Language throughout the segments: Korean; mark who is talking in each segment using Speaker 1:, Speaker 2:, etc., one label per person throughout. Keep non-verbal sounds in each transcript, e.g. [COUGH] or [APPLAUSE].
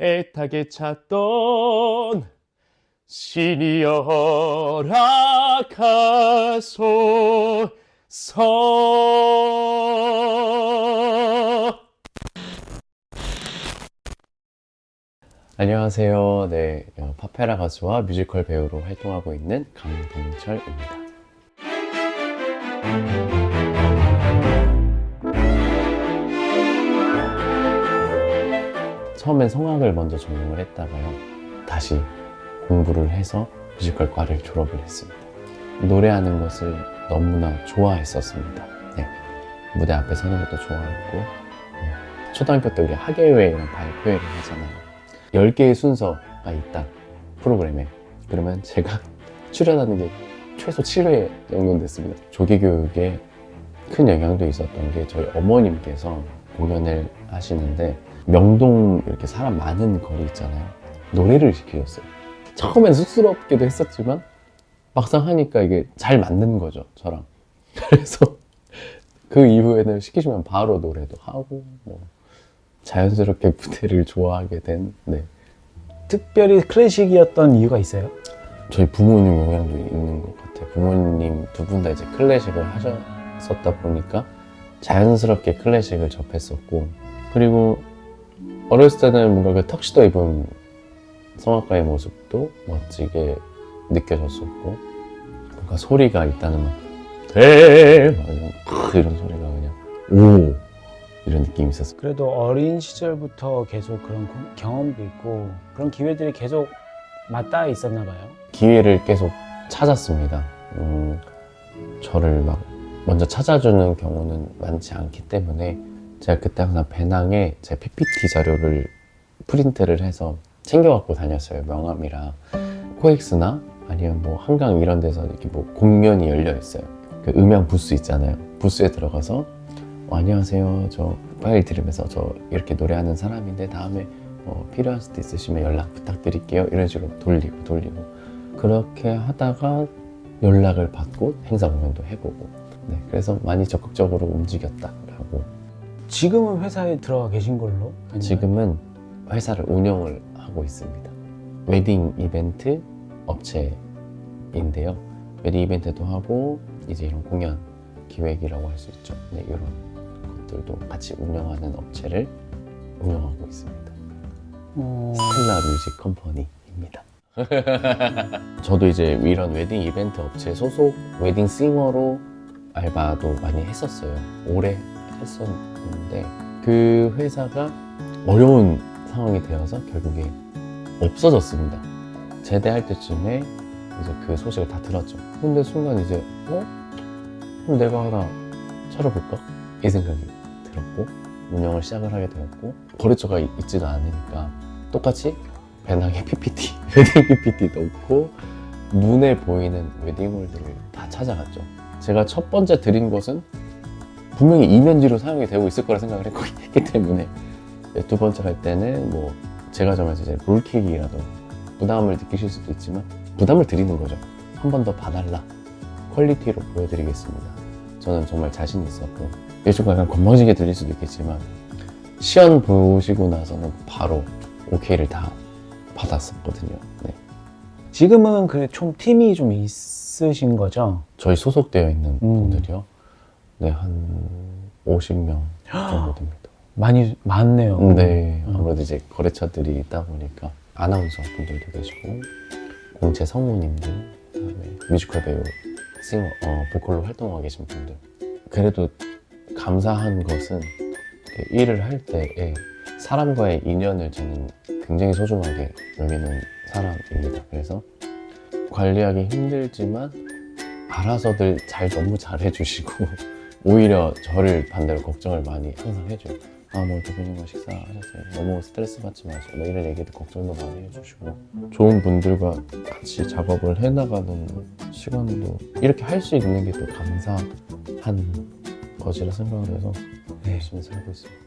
Speaker 1: 애타게 찾던 신이여 허락하소서 안녕하세요. 네, 어, 파페라 가수와 뮤지컬 배우로 활동하고 있는 강동철입니다. 처음엔 성악을 먼저 전공을 했다가요. 다시 공부를 해서 뮤지컬과를 졸업을 했습니다. 노래하는 것을 너무나 좋아했었습니다. 네. 무대 앞에 서는 것도 좋아했고, 네. 초등학교 때 우리 학예회랑 발표회를 하잖아요. 10개의 순서가 있다. 프로그램에. 그러면 제가 [LAUGHS] 출연하는 게 최소 7회 정도 됐습니다. 조기교육에 큰 영향도 있었던 게 저희 어머님께서 공연을 하시는데 명동 이렇게 사람 많은 거리 있잖아요. 노래를 시키셨어요. 처음엔 쑥스럽기도 했었지만 막상 하니까 이게 잘 맞는 거죠, 저랑. [LAUGHS] 그래서 그 이후에는 시키시면 바로 노래도 하고 뭐 자연스럽게 무대를 좋아하게 된 네.
Speaker 2: 특별히 클래식이었던 이유가 있어요?
Speaker 1: 저희 부모님 영향도 있는 것 같아요. 부모님 두 분 다 이제 클래식을 하셨었다 보니까 자연스럽게 클래식을 접했었고 그리고 어렸을 때는 뭔가 그 턱시도 입은 성악가의 모습도 멋지게 느껴졌었고 뭔가 소리가 있다는 막 대! 막 이런, 크 이런 소리가 그냥 오 이런 느낌이 있었어요.
Speaker 2: 그래도 어린 시절부터 계속 그런 고- 경험도 있고 그런 기회들이 계속 맞닿아 있었나 봐요.
Speaker 1: 기회를 계속 찾았습니다. 음, 저를 막 먼저 찾아주는 경우는 많지 않기 때문에 제가 그때 항상 배낭에 제 PPT 자료를 프린트를 해서 챙겨갖고 다녔어요. 명함이랑 코엑스나 아니면 뭐 한강 이런 데서 이렇게 뭐 공연이 열려 있어요. 그 음향 부스 있잖아요. 부스에 들어가서 어, 안녕하세요. 저 파일 들으면서 저 이렇게 노래하는 사람인데 다음에 어, 필요한 수도 있으시면 연락 부탁드릴게요. 이런 식으로 돌리고 돌리고 그렇게 하다가 연락을 받고 행사 공연도 해보고 네, 그래서 많이 적극적으로 움직였다라고
Speaker 2: 지금은 회사에 들어가 계신 걸로? 아니면-
Speaker 1: 지금은 회사를 운영을 하고 있습니다. 웨딩 이벤트 업체인데요. 웨딩 이벤트도 하고 이제 이런 공연 기획이라고 할 수 있죠. 네, 이런 것들도 같이 운영하는 업체를 운영하고 있습니다.
Speaker 2: 어,
Speaker 1: 스텔라 뮤직 컴퍼니입니다. [LAUGHS] 저도 이제 이런 웨딩 이벤트 업체 소속 웨딩 싱어로 알바도 많이 했었어요. 오래 했었는데 그 회사가 어려운 상황이 되어서 결국에 없어졌습니다. 제대할 때쯤에 이제 그 소식을 다 들었죠. 근데 순간 이제 어? 그럼 내가 하나 차려볼까? 이 생각이 들었고 운영을 시작을 하게 되었고 거래처가 있- 있지가 않으니까 똑같이 배낭에 PPT, [LAUGHS] 웨딩 PPT 넣고 눈에 보이는 웨딩홀들을 다 찾아갔죠. 제가 첫 번째 드린 것은 분명히 이면지로 사용이 되고 있을 거라 생각을 [LAUGHS] 했기 때문에 네, 두 번째 갈 때는 뭐 제가 정해서 이제 롤케이크라도 부담을 느끼실 수도 있지만 부담을 드리는 거죠. 한 번 더 봐달라. 퀄리티로 보여드리겠습니다. 저는 정말 자신 있었고 좀 약간 건방지게 들릴 수도 있겠지만 시연 보시고 나서는 바로 오케이를 다 받았었거든요. 네.
Speaker 2: 지금은 그총 팀이 좀 있으신 거죠?
Speaker 1: 저희 소속되어 있는
Speaker 2: 음.
Speaker 1: 분들이요. 네, 한 50명 정도 됩니다.
Speaker 2: 많이 많네요.
Speaker 1: 네,
Speaker 2: 음.
Speaker 1: 아무래도 이제 거래처들이 있다 보니까 아나운서 분들도 계시고 공채 성우님들, 그다음에 뮤지컬 배우, 싱어, 어, 보컬로 활동하고 계신 분들. 그래도 감사한 것은 그 일을 할 때에 사람과의 인연을 저는 굉장히 소중하게 여기는 사람입니다. 그래서 관리하기 힘들지만 알아서들 잘 너무 잘 해주시고 [LAUGHS] 오히려 저를 반대로 걱정을 많이 항상 해줘요. 아, 뭐 대표님과 식사하셨어요. 너무 스트레스 받지 마시고 뭐 이런 얘기도 걱정도 많이 해주시고 좋은 분들과 같이 작업을 해나가는 시간도 이렇게 할 수 있는 게 또 감사한 것이라 생각을 해서
Speaker 2: 네.
Speaker 1: 열심히 살고 있습니다.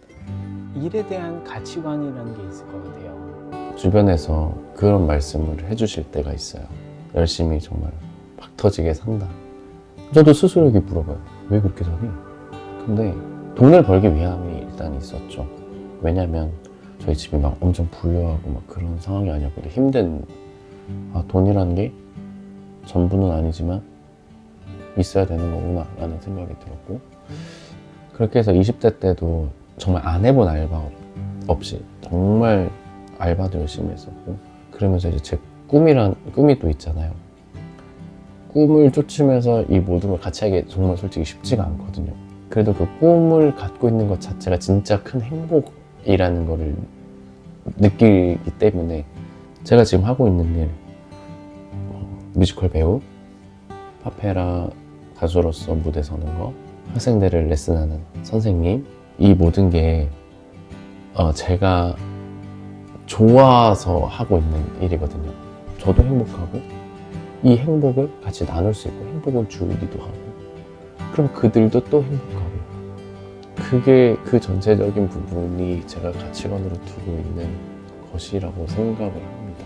Speaker 2: 일에 대한 가치관이라는 게 있을 것 같아요.
Speaker 1: 주변에서 그런 말씀을 해주실 때가 있어요. 열심히 정말 박 터지게 산다. 저도 스스로에게 물어봐요. 왜 그렇게 사니? 근데 돈을 벌기 위함이 일단 있었죠. 왜냐면 저희 집이 막 엄청 부유하고 막 그런 상황이 아니었거든요. 힘든 아, 돈이라는 게 전부는 아니지만 있어야 되는 거구나 라는 생각이 들었고 그렇게 해서 20대 때도 정말 안 해본 알바 없이 정말 알바도 열심히 했었고 그러면서 이제 제 꿈이란 꿈이 또 있잖아요. 꿈을 쫓으면서 이 모든 걸 같이 하기 정말 솔직히 쉽지가 않거든요. 그래도 그 꿈을 갖고 있는 것 자체가 진짜 큰 행복이라는 거를 느끼기 때문에 제가 지금 하고 있는 일 어, 뮤지컬 배우, 파페라 가수로서 무대 서는 거, 학생들을 레슨하는 선생님 이 모든 게 어, 제가 좋아서 하고 있는 일이거든요. 저도 행복하고 이 행복을 같이 나눌 수 있고 행복을 주기도 하고 그럼 그들도 또 행복하고 그게 그 전체적인 부분이 제가 가치관으로 두고 있는 것이라고 생각을 합니다.